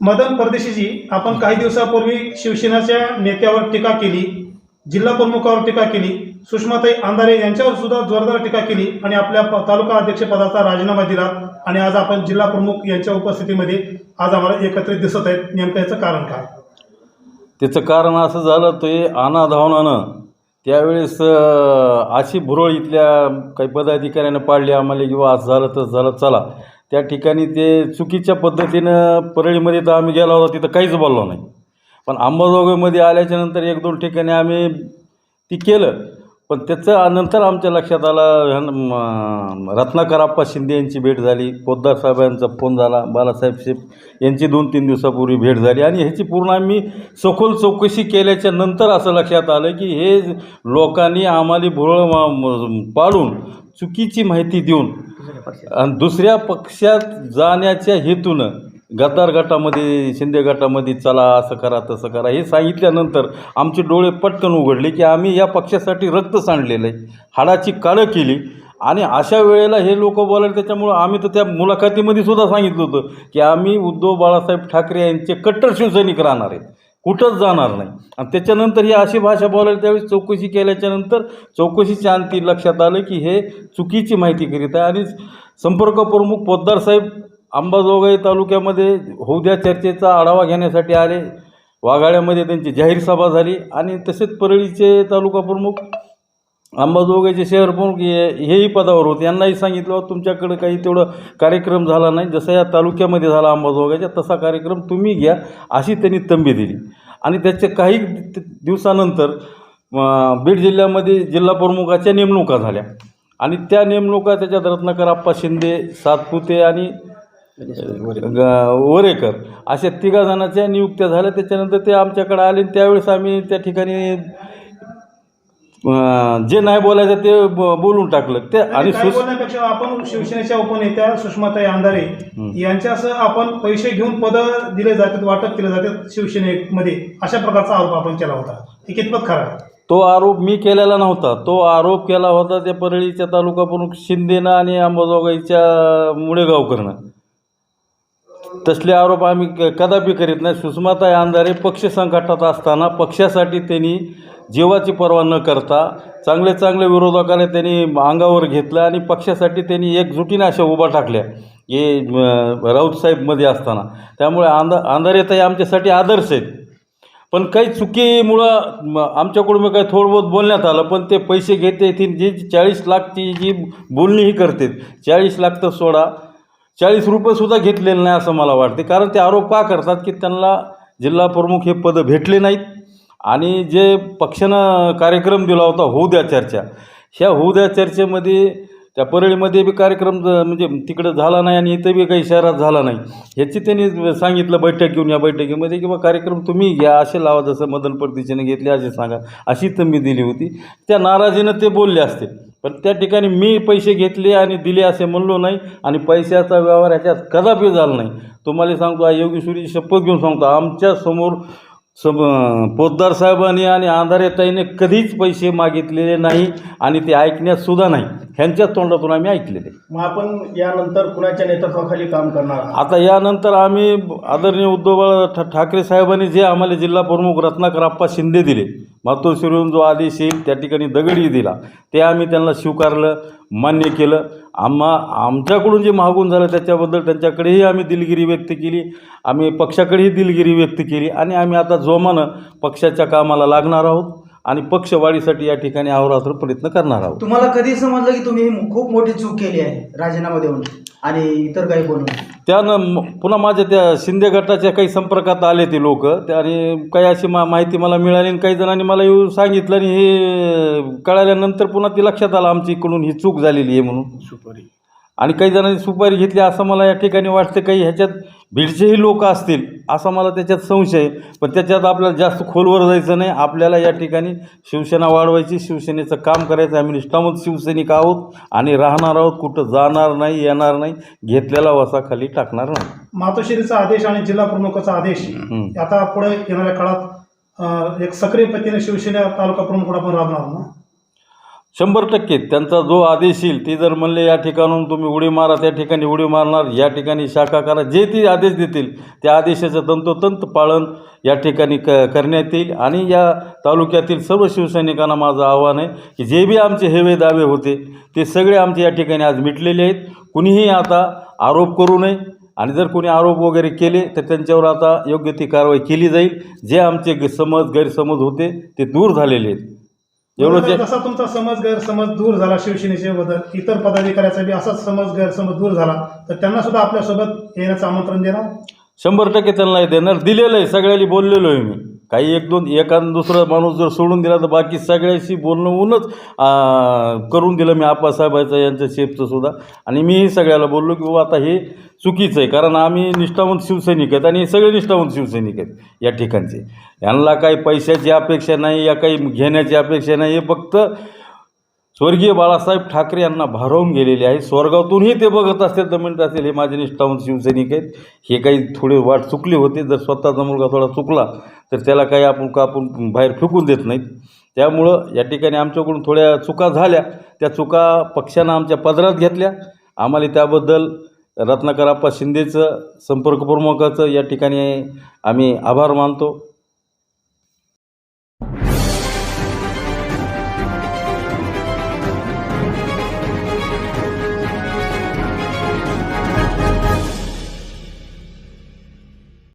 मदन परदेशीजी आपण काही दिवसापूर्वी शिवसेनेच्या नेत्यावर टीका केली जिल्हा प्रमुखावर टीका केली सुषमाताई अंधारे यांच्यावर सुद्धा जोरदार टीका केली आणि आपल्या तालुका अध्यक्षपदाचा राजीनामा दिला. आणि आज आपण जिल्हा प्रमुख यांच्या उपस्थितीमध्ये आज आम्हाला एकत्रित दिसत आहेत. नेमकं याचं कारण काय? त्याचं कारण असं झालं ते अनाधावनानं त्यावेळेस अशी भुरळ इथल्या काही पदाधिकाऱ्यानं पाडली आम्हाला किंवा आज झालं तर झालं चला. त्या ठिकाणी ते चुकीच्या पद्धतीनं परळीमध्ये तर आम्ही गेला होता तिथं काहीच बोललो नाही. पण अंबाजोगाईमध्ये आल्याच्यानंतर एक दोन ठिकाणी आम्ही ती केलं. पण त्याचं नंतर आमच्या लक्षात आलं ह्यानं, रत्नाकर आप्पा शिंदे यांची भेट झाली. पोद्दार साहेबांचा फोन झाला. बालासाहेब शेफ यांची दोन तीन दिवसापूर्वी भेट झाली. आणि ह्याची पूर्ण आम्ही सखोल चौकशी केल्याच्यानंतर असं लक्षात आलं की हे लोकांनी आम्हाला भुरळ पाडून चुकीची माहिती देऊन आणि दुसऱ्या पक्षात जाण्याच्या हेतूनं गद्दार गटामध्ये शिंदे गटामध्ये चला असं करा तसं करा हे सांगितल्यानंतर आमचे डोळे पटकन उघडले की आम्ही या पक्षासाठी रक्त सांडलेलं आहे. हाडाची काळं केली. आणि अशा वेळेला हे लोक बोलायला त्याच्यामुळं आम्ही तर त्या मुलाखतीमध्ये सुद्धा सांगितलं होतं की आम्ही उद्धव बाळासाहेब ठाकरे यांचे कट्टर शिवसैनिक राहणार आहेत. कुठंच जाणार नाही. आणि त्याच्यानंतर ही अशी भाषा बोलायला त्यावेळेस चौकशी केल्याच्यानंतर चौकशीच्या अंती लक्षात आलं की हे चुकीची माहिती करीत आहे. आणि संपर्क प्रमुख पोद्दार साहेब अंबाजोगाई तालुक्यामध्ये होऊद्या चर्चेचा आढावा घेण्यासाठी आले. वाघाळ्यामध्ये त्यांची जाहीर सभा झाली. आणि तसेच परळीचे तालुका प्रमुख अंबाजोगाईचे शहर प्रमुख हे- हेही पदावर होते. यांनाही सांगितलं तुमच्याकडं तुमच्याकडे काही तेवढं कार्यक्रम झाला नाही. जसा या तालुक्यामध्ये झाला अंबाजोगाईच्या तसा कार्यक्रम तुम्ही घ्या. अशी त्यांनी तंबी दिली. आणि त्याच्या काही दिवसानंतर बीड जिल्ह्यामध्ये जिल्हा प्रमुखाच्या नेमणुका झाल्या. आणि त्या नेमणुका त्याच्यात रत्नाकर आप्पा शिंदे सातपुते आणि वरेकर अशा तिघा जणांच्या नियुक्त्या झाल्या. त्याच्यानंतर ते आमच्याकडे आले त्यावेळेस आम्ही त्या ठिकाणी जे नाही बोलायचं ते बोलून टाकलं. ते आणि सुस बोलण्यापेक्षा आपण शिवसेनेच्या उपनेत्या सुषमाताई अंधारे यांच्यासह आपण पैसे घेऊन पद दिले जातात वाटप केले जातात शिवसेनेमध्ये. अशा प्रकारचा आरोप आपण केला होता. हे कितपत खरा? तो आरोप मी केलेला नव्हता. तो आरोप केला होता त्या परळीच्या तालुका प्रमुख शिंदेनं आणि अंबाजोगाईच्या मुळेगावकरनं तसले आरोप आम्ही कदापि करीत नाही. सुषमाताई अंधारे पक्ष संकटात असताना पक्षासाठी त्यांनी जीवाची पर्वा न करता चांगले चांगले विरोधकाला त्यांनी अंगावर घेतलं आणि पक्षासाठी त्यांनी एकजुटीने अशा उभा टाकल्या. हे राऊतसाहेबमध्ये राऊत साहेबमध्ये असताना. त्यामुळे आंधा अंधारेताई आमच्यासाठी आदर्श आहेत. पण काही चुकीमुळं आमच्याकडून काही थोडं बहुत बोलण्यात आलं पण ते पैसे घेते ती जी चाळीस लाखची जी बोलणीही करते चाळीस लाख तर सोडा चाळीस रुपयेसुद्धा घेतलेले नाही असं मला वाटते. कारण ते आरोप का करतात की त्यांना जिल्हा प्रमुख हे पदं भेटले नाहीत? आणि जे पक्षानं कार्यक्रम दिला होता होऊ द्या चर्चा. ह्या होऊ द्या चर्चेमध्ये त्या परळीमध्ये बी कार्यक्रम म्हणजे तिकडं झाला नाही आणि इथं बी काही शहरात झाला नाही. ह्याची त्यांनी सांगितलं बैठक घेऊन या बैठकीमध्ये किंवा कार्यक्रम तुम्ही घ्या असे लावा जसं मदन परदेशीने घेतले असे सांगा. अशी तंबी दिली होती. त्या नाराजीनं ते बोलले असते. पण त्या ठिकाणी मी पैसे घेतले आणि दिले असे म्हणलो नाही आणि पैशाचा व्यवहार ह्याच्यात कदापि झाला नाही. तुम्हाला सांगतो आ योगेश्वरीची शपथ घेऊन सांगतो आमच्यासमोर सम पोद्दार साहेबांनी आणि अंधारेताईने कधीच पैसे मागितलेले नाही आणि ते ऐकण्यात सुद्धा नाही. ह्यांच्याच तोंडातून आम्ही ऐकलेले. मग आपण यानंतर कुणाच्या नेतृत्वाखाली काम करणार आहात? आता यानंतर आम्ही आदरणीय उद्धव बाळा ठा ठाकरे साहेबांनी जे आम्हाला जिल्हा प्रमुख रत्नाकर आप्पा शिंदे दिले मातोश्रीहून जो आदेश येईल त्या ठिकाणी दगडी दिला. ते आम्ही त्यांना स्वीकारलं मान्य केलं. आम्हा आमच्याकडून जे महागून झालं त्याच्याबद्दल त्यांच्याकडेही आम्ही दिलगिरी व्यक्त केली. आम्ही पक्षाकडेही दिलगिरी व्यक्त केली आणि आम्ही आता जोमानं पक्षाच्या कामाला लागणार आहोत. आणि पक्षवाढीसाठी या ठिकाणी अहोरात्र प्रयत्न करणार आहोत. तुम्हाला कधी समजलं की तुम्ही खूप मोठी चूक केली आहे राजीनामा देऊन आणि इतर काही बोलून त्यानं म- पुन्हा माझ्या त्या शिंदे गटाच्या काही संपर्कात आले ते लोक आणि काही अशी मा माहिती मला मिळाली आणि काही जणांनी मला येऊन सांगितलं आणि हे कळाल्यानंतर पुन्हा ती लक्षात आलं आमच्या इकडून ही चूक झालेली आहे म्हणून. सुपारी. आणि काही जणांनी सुपारी घेतली असं मला या ठिकाणी वाटतं काही ह्याच्यात भिडचेही लोक असतील. असा मला त्याच्यात संशय आहे. पण त्याच्यात आपल्याला जास्त खोलवर जायचं नाही. आपल्याला या ठिकाणी शिवसेना वाढवायची शिवसेनेचं काम करायचं. आम्ही निष्ठावंत शिवसैनिक आहोत आणि राहणार आहोत. कुठं जाणार नाही येणार नाही घेतलेला वसा खाली टाकणार नाही. मातोश्रीचा आदेश आणि जिल्हा प्रमुखाचा आदेश. आता पुढे येणाऱ्या काळात एक सक्रिय पद्धतीने शिवसेना तालुका प्रमुख आपण राबणार ना? शंभर टक्के. त्यांचा जो आदेश येईल ते जर म्हणले या ठिकाणून तुम्ही उडी मारा त्या ठिकाणी उडी मारणार या ठिकाणी शाखा करा जे ते आदेश देतील त्या आदेशाचं तंतोतंत पालन या ठिकाणी क करण्यात येईल. आणि या तालुक्यातील सर्व शिवसैनिकांना माझं आव्हान आहे की जे बी आमचे हेवे दावे होते ते सगळे आमचे या ठिकाणी आज मिटलेले आहेत. कुणीही आता आरोप करू नये. आणि जर कोणी आरोप वगैरे केले तर त्यांच्यावर आता योग्य ती कारवाई केली जाईल. जे आमचे ग- समज गैरसमज होते ते दूर झालेले आहेत. एक- जसा तुमचा समज गैरसमज दूर झाला शिवसेनेच्या बद्दल इतर पदाधिकाऱ्याचा बी असाच समज गैरसमज दूर झाला तर त्यांना सुद्धा आपल्यासोबत येण्याचं आमंत्रण देणार? शंभर टक्के त्यांना देणार. दिलेलं आहे सगळ्याला बोललेलो आहे मी. काही एक दोन एखाद दुसरा माणूस जर सोडून दिला तर बाकी सगळ्याशी बोलणं होऊनच करून दिलं मी आप्पासाहेबाचं यांचं शेपचं सुद्धा. आणि मीही सगळ्याला बोललो की बाबा आता हे चुकीचं आहे कारण आम्ही निष्ठावंत शिवसैनिक आहेत आणि सगळे निष्ठावंत शिवसैनिक आहेत या ठिकाणचे. यांना काही पैशाची अपेक्षा नाही या काही घेण्याची अपेक्षा नाही हे फक्त स्वर्गीय बाळासाहेब ठाकरे यांना भारावून गेलेले आहे. स्वर्गातूनही ते बघत असतील तर म्हणत असेल. हे माझे निष्ठावंत शिवसैनिक आहेत. हे काही थोडे वाट चुकली होते. जर स्वतःचा मुलगा थोडा चुकला तर त्याला काही आपण का आपण बाहेर फेकून देत नाहीत. त्यामुळं या ठिकाणी आमच्याकडून थोड्या चुका झाल्या. त्या चुका पक्षानं आमच्या पदरात घेतल्या. आम्हाला त्याबद्दल रत्नाकर आप्पा शिंदेचं संपर्क प्रमुखाचं या ठिकाणी आम्ही आभार मानतो.